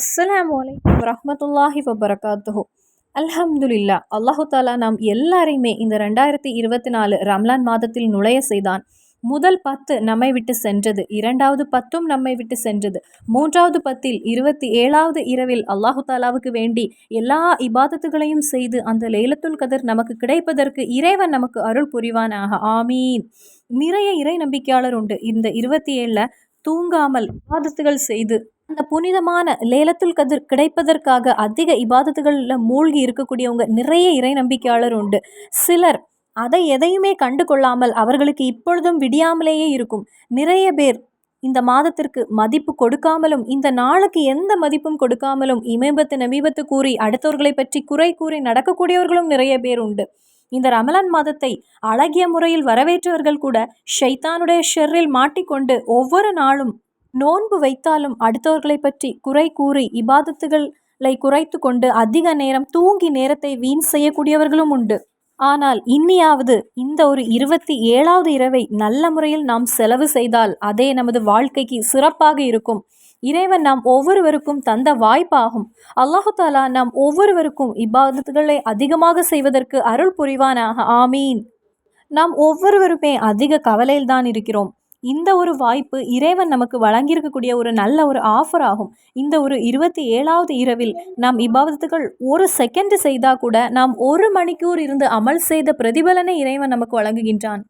அஸ்ஸலாமு வலைக்கம் வரஹ்மத்துல்லாஹி வபரகாத்துஹோ. அல்ஹம்துலில்லா அல்லாஹு தாலா நாம் எல்லாரையுமே இந்த ரெண்டாயிரத்தி இருபத்தி நாலு ரம்லான் மாதத்தில் நுழைய செய்தான். முதல் பத்து நம்மை விட்டு சென்றது இரண்டாவது பத்தும் நம்மை விட்டு சென்றது மூன்றாவது பத்தில் இருபத்தி ஏழாவது இரவில் அல்லாஹு தாலாவுக்கு வேண்டி எல்லா இபாதத்துகளையும் செய்து அந்த லேலத்துல் கதர் நமக்கு கிடைப்பதற்கு இறைவன் நமக்கு அருள் புரிவானாக. ஆமீன். நிறைய இறை நம்பிக்கையாளர் உண்டு. இந்த இருபத்தி ஏழில் தூங்காமல் இபாதத்துகள் செய்து அந்த புனிதமான லேலத்துல் கதிர் கிடைப்பதற்காக அதிக இபாதத்துகளில் மூழ்கி இருக்கக்கூடியவங்க நிறைய இறை நம்பிக்கையாளர் உண்டு. சிலர் அதை எதையுமே கண்டு கொள்ளாமல் அவர்களுக்கு இப்பொழுதும் விடியாமலேயே இருக்கும். நிறைய பேர் இந்த மாதத்திற்கு மதிப்பு கொடுக்காமலும் இந்த நாளுக்கு எந்த மதிப்பும் கொடுக்காமலும் இமேபத்து நபீபத்து கூறி அடுத்தவர்களை பற்றி குறை கூறி நடக்கக்கூடியவர்களும் நிறைய பேர் உண்டு. இந்த ரமலான் மாதத்தை அழகிய முறையில் வரவேற்றவர்கள் கூட ஷைத்தானுடைய ஷெர்ரில் மாட்டிக்கொண்டு ஒவ்வொரு நாளும் நோன்பு வைத்தாலும் அடுத்தவர்களை பற்றி குறை கூறி இபாதத்துகளை குறைத்து கொண்டு அதிக நேரம் தூங்கி நேரத்தை வீண் செய்யக்கூடியவர்களும் உண்டு. ஆனால் இன்னியாவது இந்த ஒரு இருபத்தி ஏழாவது இரவை நல்ல முறையில் நாம் செலவு செய்தால் அதே நமது வாழ்க்கைக்கு சிறப்பாக இருக்கும். இறைவன் நாம் ஒவ்வொருவருக்கும் தந்த வாய்ப்பாகும். அல்லாஹு தாலா நாம் ஒவ்வொருவருக்கும் இபாதத்துகளை அதிகமாக செய்வதற்கு அருள் புரிவானாக. ஆமீன். நாம் ஒவ்வொருவருமே அதிக கவலையில் தான் இருக்கிறோம். இந்த ஒரு வாய்ப்பு இறைவன் நமக்கு வழங்கியிருக்கக்கூடிய ஒரு நல்ல ஒரு ஆஃபர் ஆகும். இந்த ஒரு இருபத்தி ஏழாவது இரவில் நாம் இபாதத்துகள் ஒரு செகண்ட் செய்தால் கூட நாம் ஒரு மணிக்கூர் இருந்து அமல் செய்த பிரதிபலனை இறைவன் நமக்கு வழங்குகின்றான்.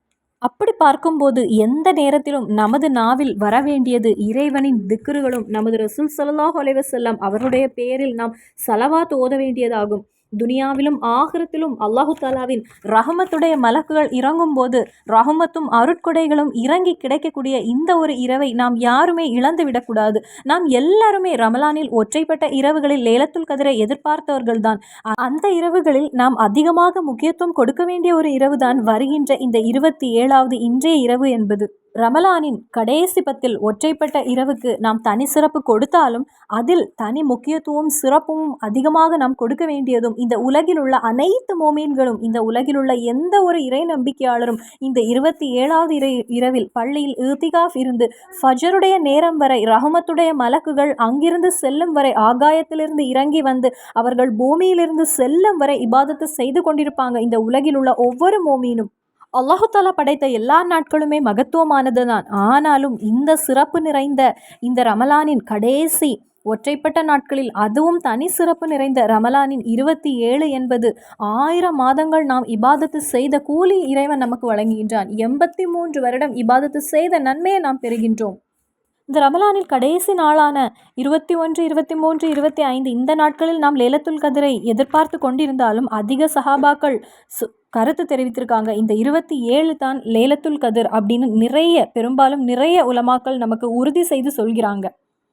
அப்படி பார்க்கும்போது எந்த நேரத்திலும் நமது நாவில் வர வேண்டியது இறைவனின் திக்குறுகளும் நமது ரசூல் சல்லாஹ் அலைவசல்லாம் அவருடைய பெயரில் நாம் சலவாத் ஓத வேண்டியதாகும். துனியாவிலும் ஆகிரத்திலும் அல்லாஹு தாலாவின் ரஹமத்துடைய மலக்குகள் இறங்கும் போது ரஹமத்தும் அருட்கொடைகளும் இறங்கி கிடைக்கக்கூடிய இந்த ஒரு இரவை நாம் யாருமே இழந்து விடக்கூடாது. நாம் எல்லாருமே ரமலானில் ஒற்றைப்பட்ட இரவுகளில் லேலத்துல் கதிரை எதிர்பார்த்தவர்கள் தான் அந்த இரவுகளில் நாம் அதிகமாக முக்கியத்துவம் கொடுக்க வேண்டிய ஒரு இரவுதான் வருகின்ற இந்த இருபத்தி ஏழாவது இன்றைய இரவு என்பது. ரமலானின் கடைசி பத்தில் ஒற்றைப்பட்ட இரவுக்கு நாம் தனி சிறப்பு கொடுத்தாலும் அதில் தனி முக்கியத்துவம் சிறப்பும் அதிகமாக நாம் கொடுக்க வேண்டியதும் இந்த உலகில் உள்ள அனைத்து மோமீன்களும் இந்த உலகில் உள்ள எந்த ஒரு இறை நம்பிக்கையாளரும் இந்த இருபத்தி ஏழாவது இறை இரவில் பள்ளியில் ஈத்திகாஃப் இருந்து ஃபஜருடைய நேரம் வரை ரஹமத்துடைய மலக்குகள் அங்கிருந்து செல்லும் வரை ஆகாயத்திலிருந்து இறங்கி வந்து அவர்கள் பூமியிலிருந்து செல்லும் வரை இபாதத்தை செய்து கொண்டிருப்பாங்க. இந்த உலகில் உள்ள ஒவ்வொரு மோமீனும் அல்லாஹாலா படைத்த எல்லா நாட்களுமே மகத்துவமானது தான் ஆனாலும் இந்த சிறப்பு நிறைந்த இந்த ரமலானின் கடைசி ஒற்றைப்பட்ட நாட்களில் அதுவும் தனி சிறப்பு நிறைந்த ரமலானின் இருபத்தி ஏழு என்பது ஆயிரம் மாதங்கள் நாம் இபாதத்து செய்த கூலி இறைவன் நமக்கு வழங்குகின்றான். எண்பத்தி மூன்று வருடம் இபாதத்து செய்த நன்மையை நாம் பெறுகின்றோம். இந்த ரமலானில் கடைசி நாளான இருபத்தி ஒன்று இருபத்தி மூன்று இருபத்தி ஐந்து இந்த நாட்களில் நாம் லேலத்துல் கதிரை எதிர்பார்த்து கொண்டிருந்தாலும் அதிக சஹாபாக்கள் சு கருத்து தெரிவித்திருக்காங்க. இந்த இருபத்தி ஏழு தான் லேலத்துல் கதிர் அப்படின்னு நிறைய பெரும்பாலும் நிறைய உலமாக்கள் நமக்கு உறுதி செய்து சொல்கிறாங்க.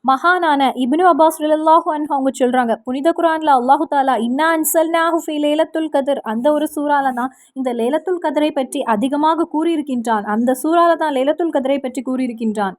மகானான இப்னு அப்பாஸ் ரிலல்லாஹு அன் அவங்க சொல்கிறாங்க புனித குரானில் அல்லாஹு தாலா இன்னா அன்சல் நாஹுஃபி லேலத்துல் கதிர் அந்த ஒரு சூறால தான் இந்த லேலத்துல் கதிரை பற்றி அதிகமாக கூறியிருக்கின்றான். அந்த சூறால தான் லேலத்துல் கதிரை பற்றி கூறியிருக்கின்றான்.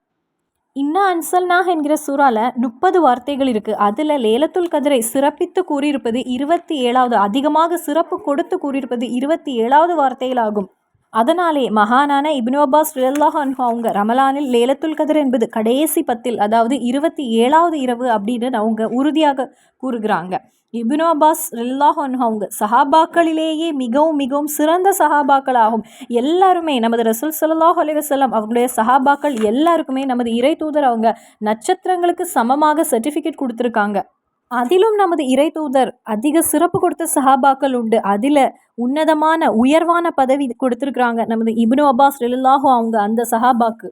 இன்னா அன்சல்னாஹ் என்கிற சூறால முப்பது வார்த்தைகள் இருக்குது அதில் லேலத்துல் கதிரை சிறப்பித்து கூறியிருப்பது இருபத்தி ஏழாவது அதிகமாக சிறப்பு கொடுத்து கூறியிருப்பது இருபத்தி ஏழாவது வார்த்தைகளாகும். அதனாலே மகானான இப்னு அப்பாஸ் ரில்லாஹ் அவங்க ரமலானில் லேலத்துல் கதிர் என்பது கடைசி பத்தில் அதாவது இருபத்தி ஏழாவது இரவு அப்படின்னு அவங்க உறுதியாக கூறுகிறாங்க. இபினோ அப்பாஸ் ரில்லாஹன் அவங்க சஹாபாக்களிலேயே மிகவும் மிகவும் சிறந்த சஹாபாக்களாகும். எல்லாருமே நமது ரசூல் சல்லாஹ் அலிவசல்லாம் அவங்களுடைய சஹாபாக்கள் எல்லாருக்குமே நமது இறை தூதர் அவங்க நட்சத்திரங்களுக்கு சமமாக சர்டிஃபிகேட் கொடுத்துருக்காங்க. அதிலும் நமது இறை தூதர் அதிக சிறப்பு கொடுத்த சஹாபாக்கள் உண்டு. அதில் உன்னதமான உயர்வான பதவி கொடுத்துருக்குறாங்க நமது இப்னு அப்பாஸ் ரில்லாஹோ அவங்க அந்த சஹாபாக்கு.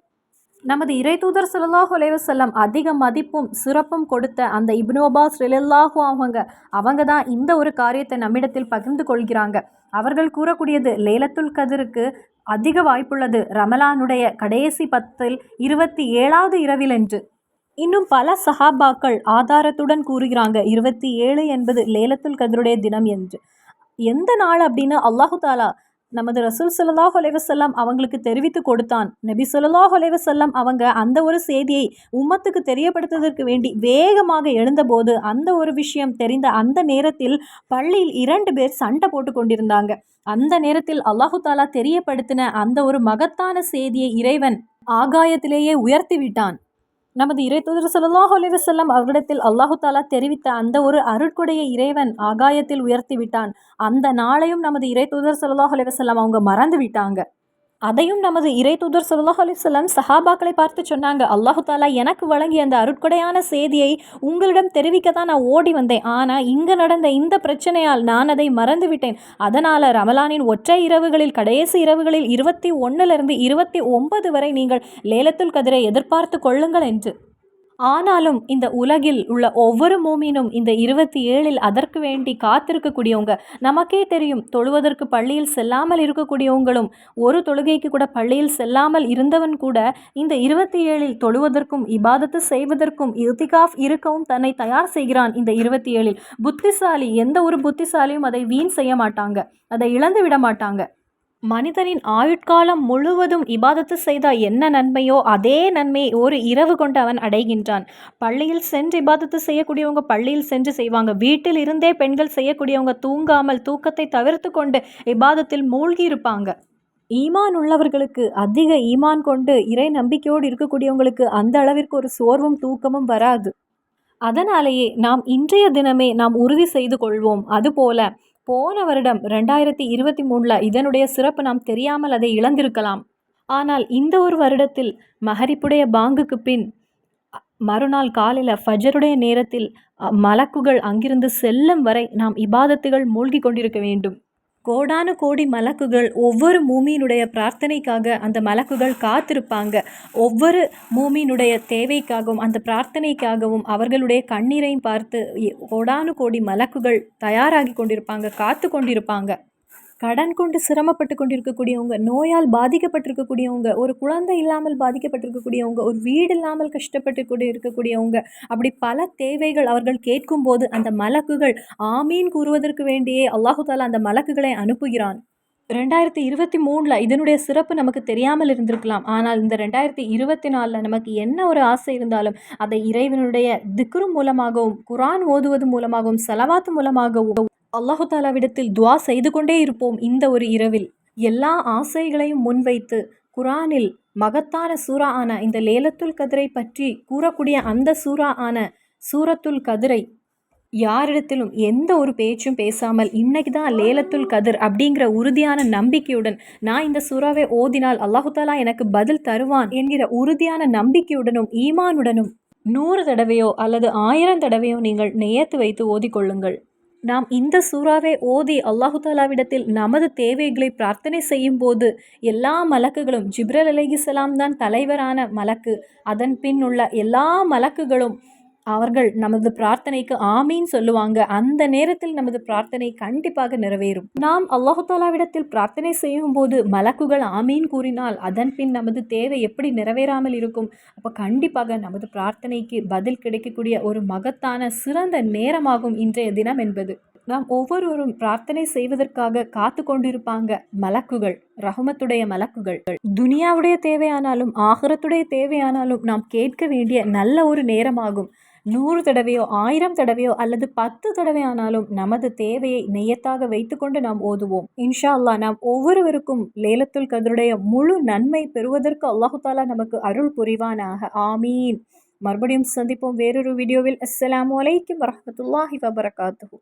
நமது இறை தூதர் சுல்லாஹு அலைவசல்லம் அதிக மதிப்பும் சிறப்பும் கொடுத்த அந்த இப்னு அப்பாஸ் ரிலல்லாஹு அவங்க அவங்க தான் இந்த ஒரு காரியத்தை நம்மிடத்தில் பகிர்ந்து கொள்கிறாங்க. அவர்கள் கூறக்கூடியது லேலத்துல் கதிருக்கு அதிக வாய்ப்புள்ளது. ரமலானுடைய கடைசி பத்தில் இருபத்தி ஏழாவது இரவில் என்று இன்னும் பல சஹாபாக்கள் ஆதாரத்துடன் கூறுகிறாங்க. இருபத்தி ஏழு என்பது லேலத்துல் கதருடைய தினம் என்று. எந்த நாள் அப்படின்னு அல்லாஹு தாலா நமது ரசூல் சல்லாஹ் அலைவசல்லாம் அவங்களுக்கு தெரிவித்து கொடுத்தான். நபி சொல்லாஹ் அலைவசல்லாம் அவங்க அந்த ஒரு செய்தியை உம்மத்துக்கு தெரியப்படுத்துவதற்கு வேண்டி வேகமாக எழுந்தபோது அந்த ஒரு விஷயம் தெரிந்த அந்த நேரத்தில் பள்ளியில் இரண்டு பேர் சண்டை போட்டு கொண்டிருந்தாங்க. அந்த நேரத்தில் அல்லாஹு தாலா தெரியப்படுத்தின அந்த ஒரு மகத்தான செய்தியை இறைவன் ஆகாயத்திலேயே உயர்த்தி விட்டான். நமது இறை தூதர் அலைஹி வஸல்லம் அவரிடத்தில் அல்லாஹு தாலா தெரிவித்த அந்த ஒரு அருட்குடைய இறைவன் ஆகாயத்தில் உயர்த்தி விட்டான். அந்த நாளையும் நமது இறைத்தூதர் தூதர் அலைஹி செல்லம் அவங்க மறந்து விட்டாங்க. அதையும் நமது இறை தூதர் சுல்லாஹ் அலைஹி சஹாபாக்களை பார்த்து சொன்னாங்க. அல்லாஹு தாலா எனக்கு வழங்கிய அந்த அருட்கொடையான செய்தியை உங்களிடம் தெரிவிக்க தான் நான் ஓடி வந்தேன். ஆனால் இங்கு நடந்த இந்த பிரச்சனையால் நான் அதை மறந்துவிட்டேன். அதனால் ரமலானின் ஒற்றை இரவுகளில் கடைசி இரவுகளில் இருபத்தி ஒன்றிலிருந்து இருபத்தி ஒன்பது வரை நீங்கள் லேலத்துல் கதிரை எதிர்பார்த்து கொள்ளுங்கள் என்று. ஆனாலும் இந்த உலகில் உள்ள ஒவ்வொரு மூமினும் இந்த இருபத்தி ஏழில் அதற்கு வேண்டி காத்திருக்கக்கூடியவங்க நமக்கே தெரியும் தொழுவதற்கு பள்ளியில் செல்லாமல் இருக்கக்கூடியவங்களும் ஒரு தொழுகைக்கு கூட பள்ளியில் செல்லாமல் இருந்தவன் கூட இந்த இருபத்தி ஏழில் தொழுவதற்கும் இபாதத்து செய்வதற்கும் இர்திகாஃப் இருக்கவும் தன்னை தயார் செய்கிறான் இந்த இருபத்தி ஏழில் புத்திசாலி எந்த ஒரு புத்திசாலியும் அதை வீண் செய்ய மாட்டாங்க. அதை இழந்து விட மாட்டாங்க. மனிதனின் ஆயுட்காலம் முழுவதும் இபாதத்து செய்தால் என்ன நன்மையோ அதே நன்மையை ஒரு இரவு கொண்டு அவன் அடைகின்றான். பள்ளியில் சென்று இபாதத்து செய்யக்கூடியவங்க பள்ளியில் சென்று செய்வாங்க. வீட்டில் இருந்தே பெண்கள் செய்யக்கூடியவங்க தூங்காமல் தூக்கத்தை தவிர்த்து கொண்டு இபாதத்தில் மூழ்கி இருப்பாங்க. ஈமான் உள்ளவர்களுக்கு அதிக ஈமான் கொண்டு இறை நம்பிக்கையோடு இருக்கக்கூடியவங்களுக்கு அந்த அளவிற்கு ஒரு சோர்வும் தூக்கமும் வராது. அதனாலேயே நாம் இன்றைய தினமே நாம் உறுதி செய்து கொள்வோம். அதுபோல போன வருடம் ரெண்டாயிரத்தி இருபத்தி மூணில் இதனுடைய சிறப்பு நாம் தெரியாமல் அதை இழந்திருக்கலாம். ஆனால் இந்த ஒரு வருடத்தில் மகரிப்புடைய பாங்குக்கு பின் மறுநாள் காலையில் ஃபஜருடைய நேரத்தில் மலக்குகள் அங்கிருந்து செல்லும் வரை நாம் இபாதத்துகள் மூழ்கி கொண்டிருக்க வேண்டும். கோடானு கோடி மலக்குகள் ஒவ்வொரு மூமியினுடைய பிரார்த்தனைக்காக அந்த மலக்குகள் காத்திருப்பாங்க. ஒவ்வொரு மூமியினுடைய தேவைக்காகவும் அந்த பிரார்த்தனைக்காகவும் அவர்களுடைய கண்ணீரையும் பார்த்து கோடானு கோடி மலக்குகள் தயாராகி கொண்டிருப்பாங்க காத்து கொண்டிருப்பாங்க. கடன் கொண்டு சிரமப்பட்டு கொண்டிருக்கக்கூடியவங்க நோயால் பாதிக்கப்பட்டிருக்கக்கூடியவங்க ஒரு குழந்தை இல்லாமல் பாதிக்கப்பட்டிருக்கக்கூடியவங்க ஒரு வீடு இல்லாமல் கஷ்டப்பட்டு கொண்டு இருக்கக்கூடியவங்க அப்படி பல தேவைகள் அவர்கள் கேட்கும்போது அந்த மலக்குகள் ஆமீன் கூறுவதற்கு வேண்டியே அல்லாஹுதாலா அந்த மலக்குகளை அனுப்புகிறான். ரெண்டாயிரத்தி இருபத்தி மூணில் இதனுடைய சிறப்பு நமக்கு தெரியாமல் இருந்திருக்கலாம். ஆனால் இந்த ரெண்டாயிரத்தி இருபத்தி நாலில் நமக்கு என்ன ஒரு ஆசை இருந்தாலும் அதை இறைவனுடைய திக்ரு மூலமாகவும் குரான் ஓதுவது மூலமாகவும் செலவாத்து மூலமாகவும் அல்லாஹு தாலாவிடத்தில் துவா செய்து கொண்டே இருப்போம் இந்த ஒரு இரவில். எல்லா ஆசைகளையும் முன்வைத்து குரானில் மகத்தான சூரா ஆன இந்த லேலத்துல் கதிரை பற்றி கூறக்கூடிய அந்த சூரா ஆன சூரத்துல் கதிரை யாரிடத்திலும் எந்த ஒரு பேச்சும் பேசாமல் இன்னைக்கு தான் லேலத்துல் கதிர் அப்படிங்கிற உறுதியான நம்பிக்கையுடன் நான் இந்த சூறாவை ஓதினால் அல்லாஹுதாலா எனக்கு பதில் தருவான் என்கிற உறுதியான நம்பிக்கையுடனும் ஈமானுடனும் நூறு தடவையோ அல்லது ஆயிரம் தடவையோ நீங்கள் நேயத்து வைத்து ஓதிக்கொள்ளுங்கள். நாம் இந்த சூறாவை ஓதி அல்லாஹு தாலாவிடத்தில் நமது தேவைகளை பிரார்த்தனை செய்யும் போது எல்லா மலக்குகளும் ஜிப்ரல் அலைஹிஸ்ஸலாம் தான் தலைவரான மலக்கு. அதன் பின் உள்ள எல்லா மலக்குகளும் அவர்கள் நமது பிரார்த்தனைக்கு ஆமீன் சொல்லுவாங்க. அந்த நேரத்தில் நமது பிரார்த்தனை கண்டிப்பாக நிறைவேறும். நாம் அல்லாஹு தாலாவிடத்தில் பிரார்த்தனை செய்யும் போது மலக்குகள் ஆமீன் கூறினால் அதன் பின் நமது தேவை எப்படி நிறைவேறாமல் இருக்கும்? அப்போ கண்டிப்பாக நமது பிரார்த்தனைக்கு பதில் கிடைக்கக்கூடிய ஒரு மகத்தான சிறந்த நேரமாகும் இன்றைய தினம் என்பது. நாம் ஒவ்வொருவரும் பிரார்த்தனை செய்வதற்காக காத்து கொண்டிருப்பாங்க மலக்குகள் ரஹமத்துடைய மலக்குகள். துனியாவுடைய தேவையானாலும் ஆகரத்துடைய தேவையானாலும் நாம் கேட்க வேண்டிய நல்ல ஒரு நேரமாகும். நூறு தடவையோ ஆயிரம் தடவையோ அல்லது பத்து தடவையானாலும் நமது தேவையை நெய்யத்தாக வைத்துக்கொண்டு நாம் ஓதுவோம். இன்ஷா அல்லாஹ் நாம் ஒவ்வொருவருக்கும் லேலத்துல் கதருடைய முழு நன்மை பெறுவதற்கு அல்லாஹு தாலா நமக்கு அருள் புரிவானாக. ஆமீன். மறுபடியும் சந்திப்போம் வேறொரு வீடியோவில். அஸ்லாம் அலைக்கும் வரமத்துல்லாஹி வபரகாத்து